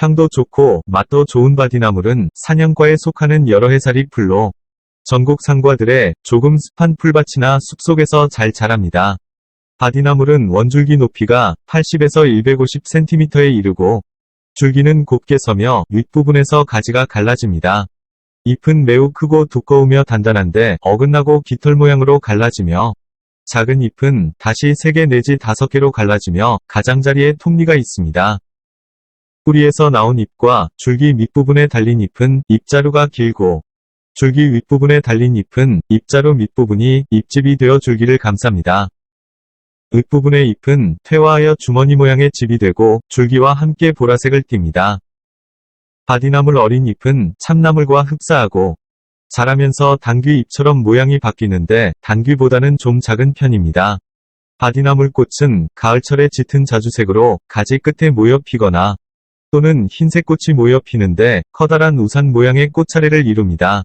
향도 좋고 맛도 좋은 바디나물은 사냥과에 속하는 여러 해살이 풀로 전국 상과들의 조금 습한 풀밭이나 숲속에서 잘 자랍니다. 바디나물은 원줄기 높이가 80에서 150cm에 이르고 줄기는 곱게 서며 윗부분에서 가지가 갈라집니다. 잎은 매우 크고 두꺼우며 단단한데 어긋나고 깃털 모양으로 갈라지며 작은 잎은 다시 3개 내지 5개로 갈라지며 가장자리에 톱니가 있습니다. 뿌리에서 나온 잎과 줄기 밑부분에 달린 잎은 잎자루가 길고 줄기 윗부분에 달린 잎은 잎자루 밑부분이 잎집이 되어 줄기를 감쌉니다. 윗부분의 잎은 퇴화하여 주머니 모양의 집이 되고 줄기와 함께 보라색을 띱니다. 바디나물 어린 잎은 참나물과 흡사하고 자라면서 당귀 잎처럼 모양이 바뀌는데 당귀보다는 좀 작은 편입니다. 바디나물 꽃은 가을철에 짙은 자주색으로 가지 끝에 모여 피거나 또는 흰색 꽃이 모여 피는데 커다란 우산 모양의 꽃차례를 이룹니다.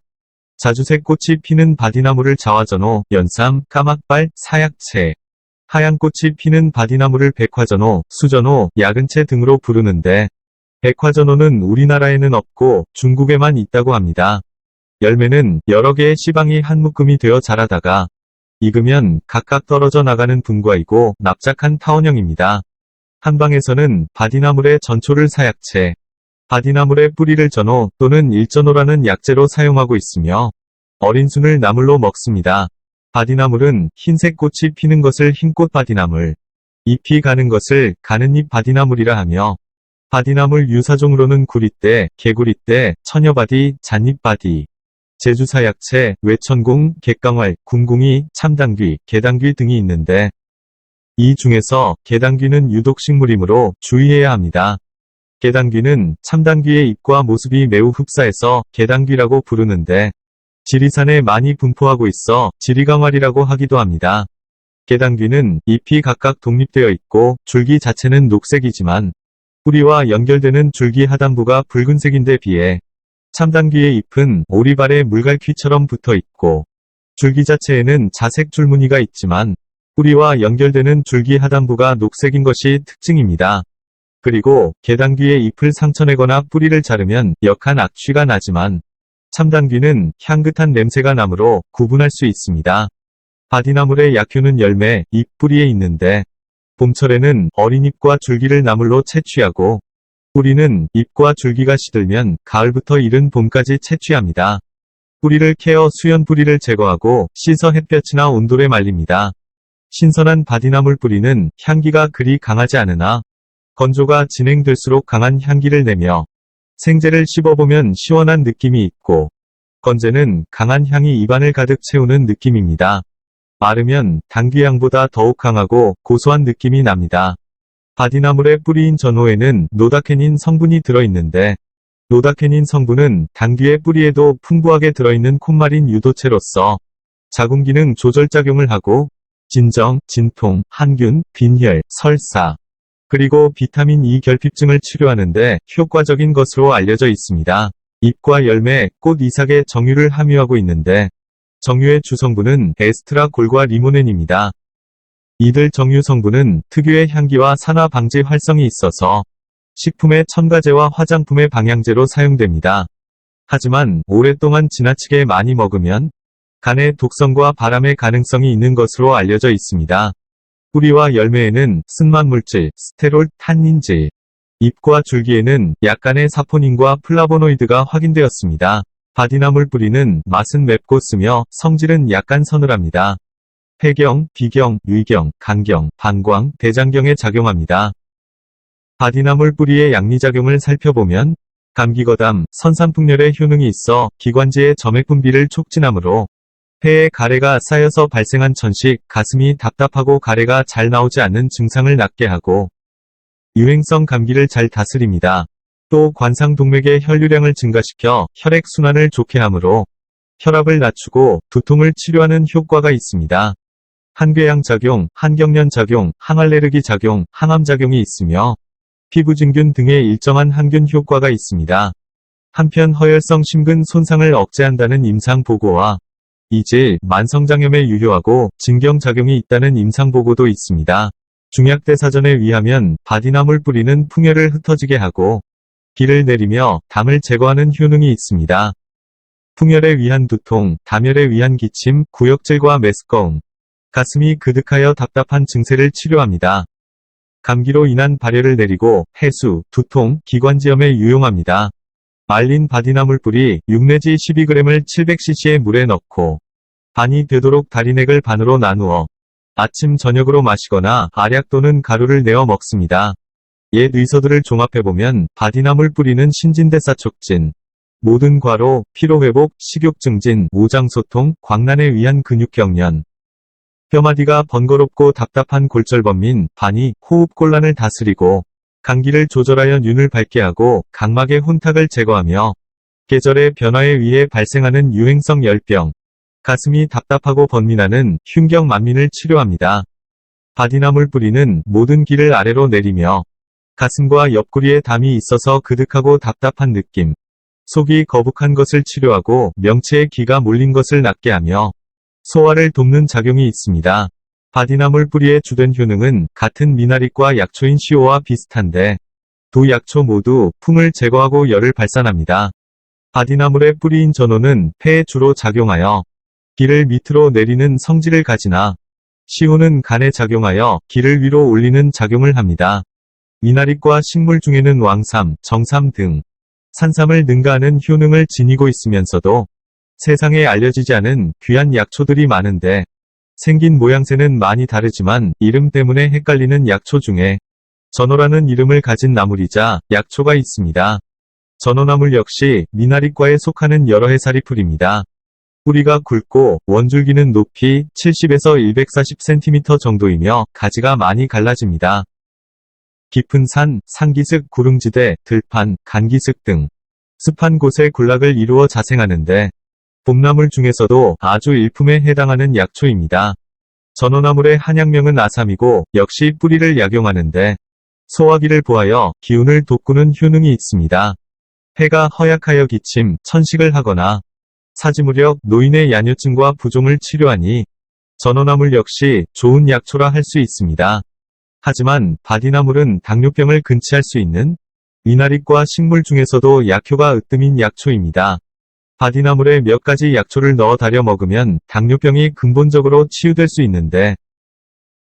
자주색 꽃이 피는 바디나무를 자화전호, 연삼, 까막발, 사약채, 하얀 꽃이 피는 바디나무를 백화전호, 수전호, 야근채 등으로 부르는데 백화전호는 우리나라에는 없고 중국에만 있다고 합니다. 열매는 여러 개의 씨방이 한 묶음이 되어 자라다가 익으면 각각 떨어져 나가는 분과이고 납작한 타원형입니다. 한방에서는 바디나물의 전초를 사약채, 바디나물의 뿌리를 전호 또는 일전호라는 약재로 사용하고 있으며 어린 순을 나물로 먹습니다. 바디나물은 흰색 꽃이 피는 것을 흰꽃 바디나물, 잎이 가는 것을 가는 잎 바디나물이라 하며 바디나물 유사종으로는 구리대, 개구리대, 처녀바디, 잔잎바디, 제주사약채, 외천궁, 객강활, 궁궁이, 참당귀, 개당귀 등이 있는데 이 중에서 개당귀는 유독 식물이므로 주의해야 합니다. 개당귀는 참당귀의 잎과 모습이 매우 흡사해서 개당귀라고 부르는데 지리산에 많이 분포하고 있어 지리강활이라고 하기도 합니다. 개당귀는 잎이 각각 독립되어 있고 줄기 자체는 녹색이지만 뿌리와 연결되는 줄기 하단부가 붉은색인데 비해 참당귀의 잎은 오리발에 물갈퀴처럼 붙어 있고 줄기 자체에는 자색 줄무늬가 있지만 뿌리와 연결되는 줄기 하단부가 녹색인 것이 특징입니다. 그리고 개당귀의 잎을 상처내거나 뿌리를 자르면 역한 악취가 나지만 참당귀는 향긋한 냄새가 나므로 구분할 수 있습니다. 바디나물의 약효는 열매, 잎, 뿌리에 있는데 봄철에는 어린 잎과 줄기를 나물로 채취하고 뿌리는 잎과 줄기가 시들면 가을부터 이른 봄까지 채취합니다. 뿌리를 캐어 수연 뿌리를 제거하고 씻어 햇볕이나 온돌에 말립니다. 신선한 바디나물 뿌리는 향기가 그리 강하지 않으나 건조가 진행될수록 강한 향기를 내며 생제를 씹어보면 시원한 느낌이 있고 건제는 강한 향이 입안을 가득 채우는 느낌입니다. 마르면 당귀향보다 더욱 강하고 고소한 느낌이 납니다. 바디나물의 뿌리인 전호에는 노다케닌 성분이 들어있는데 노다케닌 성분은 당귀의 뿌리에도 풍부하게 들어있는 콧말인 유도체로서 자궁 기능 조절 작용을 하고 진정, 진통, 항균, 빈혈, 설사, 그리고 비타민 E 결핍증을 치료하는데 효과적인 것으로 알려져 있습니다. 잎과 열매, 꽃 이삭에 정유를 함유하고 있는데 정유의 주성분은 에스트라 골과 리모넨입니다. 이들 정유 성분은 특유의 향기와 산화 방지 활성이 있어서 식품의 첨가제와 화장품의 방향제로 사용됩니다. 하지만 오랫동안 지나치게 많이 먹으면 간의 독성과 발암의 가능성이 있는 것으로 알려져 있습니다. 뿌리와 열매에는 쓴맛 물질, 스테롤, 탄닌질, 잎과 줄기에는 약간의 사포닌과 플라보노이드가 확인되었습니다. 바디나물 뿌리는 맛은 맵고 쓰며 성질은 약간 서늘합니다. 폐경, 비경, 유경, 간경, 방광, 대장경에 작용합니다. 바디나물 뿌리의 양리작용을 살펴보면 감기거담, 선산풍열의 효능이 있어 기관지의 점액 분비를 촉진하므로 폐에 가래가 쌓여서 발생한 천식, 가슴이 답답하고 가래가 잘 나오지 않는 증상을 낫게 하고 유행성 감기를 잘 다스립니다. 또 관상동맥의 혈류량을 증가시켜 혈액순환을 좋게 하므로 혈압을 낮추고 두통을 치료하는 효과가 있습니다. 한궤양 작용, 한경련 작용, 항알레르기 작용, 항암 작용이 있으며 피부진균 등의 일정한 항균 효과가 있습니다. 한편 허혈성 심근 손상을 억제한다는 임상 보고와 이질, 만성장염에 유효하고 진경작용이 있다는 임상보고도 있습니다. 중약대사전에 의하면 바디나물 뿌리는 풍열을 흩어지게 하고 기를 내리며 담을 제거하는 효능이 있습니다. 풍열에 위한 두통, 담열에 위한 기침, 구역질과 메스꺼움, 가슴이 그득하여 답답한 증세를 치료합니다. 감기로 인한 발열을 내리고 해수, 두통, 기관지염에 유용합니다. 말린 바디나물 뿌리 6 내지 12g을 700cc의 물에 넣고 반이 되도록 다리넥을 반으로 나누어 아침 저녁으로 마시거나 알약 또는 가루를 내어 먹습니다. 옛 의서들을 종합해보면 바디나물 뿌리는 신진대사 촉진, 모든 과로, 피로회복, 식욕 증진, 오장소통, 광란에 위한 근육경련, 뼈마디가 번거롭고 답답한 골절범 민, 반이, 호흡곤란을 다스리고 감기를 조절하여 윤을 밝게 하고 각막의 혼탁을 제거하며 계절의 변화에 의해 발생하는 유행성 열병, 가슴이 답답하고 번민하는 흉경 만민을 치료합니다. 바디나물 뿌리는 모든 기를 아래로 내리며 가슴과 옆구리에 담이 있어서 그득하고 답답한 느낌, 속이 거북한 것을 치료하고 명체에 기가 몰린 것을 낫게 하며 소화를 돕는 작용이 있습니다. 바디나물 뿌리의 주된 효능은 같은 미나리과 약초인 시오와 비슷한데 두 약초 모두 풍을 제거하고 열을 발산합니다. 바디나물의 뿌리인 전호는 폐에 주로 작용하여 기를 밑으로 내리는 성질을 가지나 시오는 간에 작용하여 기를 위로 올리는 작용을 합니다. 미나리과 식물 중에는 왕삼, 정삼 등 산삼을 능가하는 효능을 지니고 있으면서도 세상에 알려지지 않은 귀한 약초들이 많은데 생긴 모양새는 많이 다르지만 이름 때문에 헷갈리는 약초 중에 전어라는 이름을 가진 나물이자 약초가 있습니다. 전어나물 역시 미나리과에 속하는 여러 해살이 풀입니다. 뿌리가 굵고 원줄기는 높이 70에서 140cm 정도이며 가지가 많이 갈라집니다. 깊은 산, 상기슭, 구릉지대, 들판, 간기슭 등 습한 곳에 군락을 이루어 자생하는데 봄나물 중에서도 아주 일품에 해당하는 약초입니다. 전어나물의 한약명은 아삼이고 역시 뿌리를 약용하는데 소화기를 보하여 기운을 돋구는 효능이 있습니다. 폐가 허약하여 기침, 천식을 하거나 사지무력, 노인의 야뇨증과 부종을 치료하니 전어나물 역시 좋은 약초라 할 수 있습니다. 하지만 바디나물은 당뇨병을 근치할 수 있는 미나리과 식물 중에서도 약효가 으뜸인 약초입니다. 바디나물에 몇 가지 약초를 넣어 달여 먹으면 당뇨병이 근본적으로 치유될 수 있는데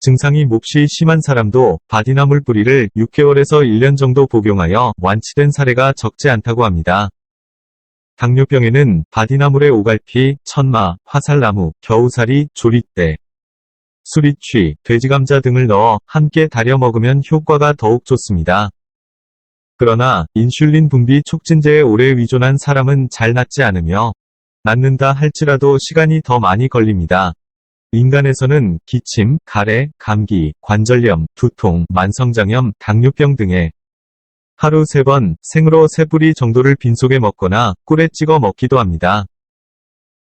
증상이 몹시 심한 사람도 바디나물 뿌리를 6개월에서 1년 정도 복용하여 완치된 사례가 적지 않다고 합니다. 당뇨병에는 바디나물의 오갈피, 천마, 화살나무, 겨우살이, 조리대, 수리취, 돼지감자 등을 넣어 함께 달여 먹으면 효과가 더욱 좋습니다. 그러나 인슐린 분비 촉진제에 오래 의존한 사람은 잘 낫지 않으며 낫는다 할지라도 시간이 더 많이 걸립니다. 인간에서는 기침, 가래, 감기, 관절염, 두통, 만성장염, 당뇨병 등의 하루 3번 생으로 3뿌리 정도를 빈속에 먹거나 꿀에 찍어 먹기도 합니다.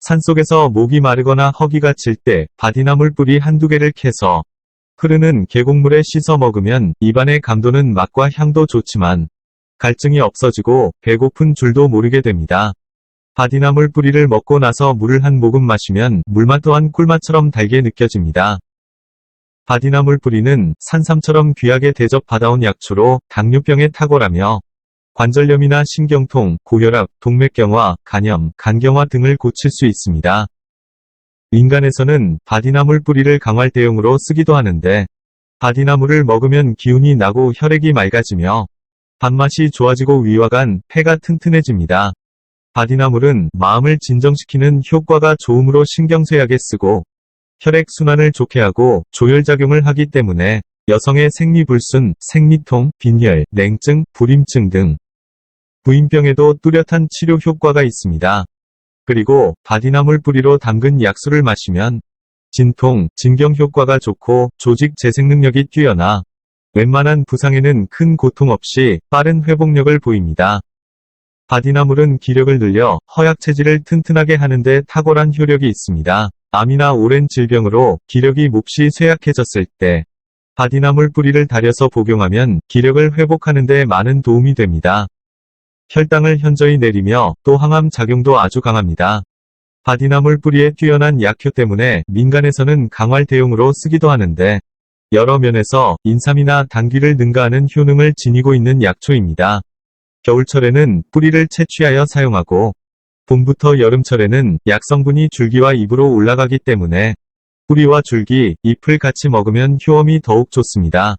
산속에서 목이 마르거나 허기가 질 때 바디나물 뿌리 한두 개를 캐서 흐르는 계곡물에 씻어 먹으면 입안의 감도는 맛과 향도 좋지만 갈증이 없어지고 배고픈 줄도 모르게 됩니다. 바디나물 뿌리를 먹고 나서 물을 한 모금 마시면 물맛 또한 꿀맛처럼 달게 느껴집니다. 바디나물 뿌리는 산삼처럼 귀하게 대접받아온 약초로 당뇨병에 탁월하며 관절염이나 신경통, 고혈압, 동맥경화, 간염, 간경화 등을 고칠 수 있습니다. 인간에서는 바디나물 뿌리를 강활 대용으로 쓰기도 하는데 바디나물을 먹으면 기운이 나고 혈액이 맑아지며 밥맛이 좋아지고 위와 간, 폐가 튼튼해집니다. 바디나물은 마음을 진정시키는 효과가 좋으므로 신경쇠약에 쓰고 혈액순환을 좋게 하고 조혈작용을 하기 때문에 여성의 생리불순, 생리통, 빈혈, 냉증, 불임증 등 부인병에도 뚜렷한 치료 효과가 있습니다. 그리고 바디나물 뿌리로 담근 약수를 마시면 진통, 진경 효과가 좋고 조직 재생 능력이 뛰어나 웬만한 부상에는 큰 고통 없이 빠른 회복력을 보입니다. 바디나물은 기력을 늘려 허약 체질을 튼튼하게 하는데 탁월한 효력이 있습니다. 암이나 오랜 질병으로 기력이 몹시 쇠약해졌을 때 바디나물 뿌리를 달여서 복용하면 기력을 회복하는 데 많은 도움이 됩니다. 혈당을 현저히 내리며 또 항암 작용도 아주 강합니다. 바디나물 뿌리의 뛰어난 약효 때문에 민간에서는 강활 대용으로 쓰기도 하는데 여러 면에서 인삼이나 당귀를 능가하는 효능을 지니고 있는 약초입니다. 겨울철에는 뿌리를 채취하여 사용하고 봄부터 여름철에는 약성분이 줄기와 잎으로 올라가기 때문에 뿌리와 줄기, 잎을 같이 먹으면 효험이 더욱 좋습니다.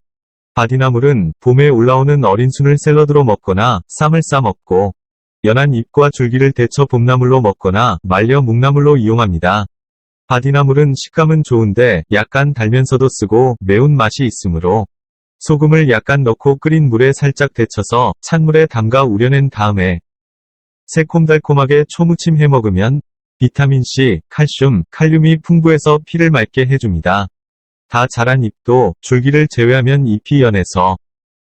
바디나물은 봄에 올라오는 어린 순을 샐러드로 먹거나 쌈을 싸 먹고 연한 잎과 줄기를 데쳐 봄나물로 먹거나 말려 묵나물로 이용합니다. 바디나물은 식감은 좋은데 약간 달면서도 쓰고 매운 맛이 있으므로 소금을 약간 넣고 끓인 물에 살짝 데쳐서 찬물에 담가 우려낸 다음에 새콤달콤하게 초무침 해 먹으면 비타민C, 칼슘, 칼륨이 풍부해서 피를 맑게 해줍니다. 다 자란 잎도 줄기를 제외하면 잎이 연해서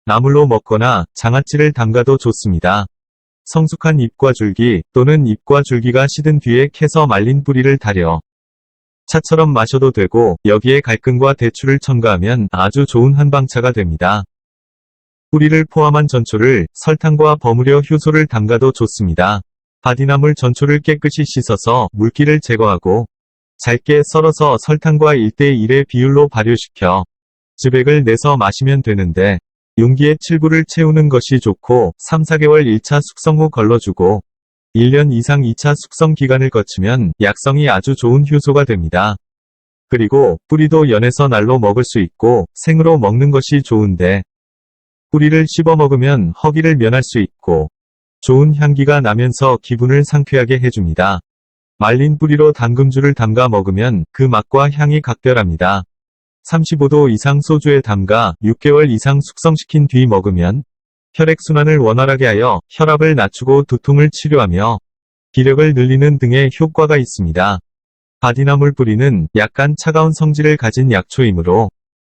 나물로 먹거나 장아찌를 담가도 좋습니다. 성숙한 잎과 줄기 또는 잎과 줄기가 시든 뒤에 캐서 말린 뿌리를 달여 차처럼 마셔도 되고 여기에 갈근과 대추를 첨가하면 아주 좋은 한방차가 됩니다. 뿌리를 포함한 전초를 설탕과 버무려 효소를 담가도 좋습니다. 바디나물 전초를 깨끗이 씻어서 물기를 제거하고 잘게 썰어서 설탕과 1대1의 비율로 발효시켜 즈백을 내서 마시면 되는데 용기에 칠부를 채우는 것이 좋고 3, 4개월 1차 숙성 후 걸러주고 1년 이상 2차 숙성 기간을 거치면 약성이 아주 좋은 효소가 됩니다. 그리고 뿌리도 연해서 날로 먹을 수 있고 생으로 먹는 것이 좋은데 뿌리를 씹어 먹으면 허기를 면할 수 있고 좋은 향기가 나면서 기분을 상쾌하게 해줍니다. 말린 뿌리로 담금주를 담가 먹으면 그 맛과 향이 각별합니다. 35도 이상 소주에 담가 6개월 이상 숙성시킨 뒤 먹으면 혈액순환을 원활하게 하여 혈압을 낮추고 두통을 치료하며 기력을 늘리는 등의 효과가 있습니다. 바디나물 뿌리는 약간 차가운 성질을 가진 약초이므로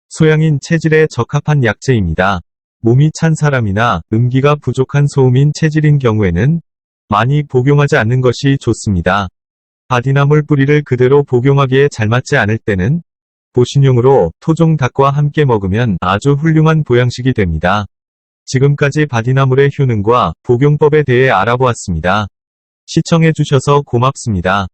소양인 체질에 적합한 약재입니다. 몸이 찬 사람이나 음기가 부족한 소음인 체질인 경우에는 많이 복용하지 않는 것이 좋습니다. 바디나물 뿌리를 그대로 복용하기에 잘 맞지 않을 때는 보신용으로 토종 닭과 함께 먹으면 아주 훌륭한 보양식이 됩니다. 지금까지 바디나물의 효능과 복용법에 대해 알아보았습니다. 시청해주셔서 고맙습니다.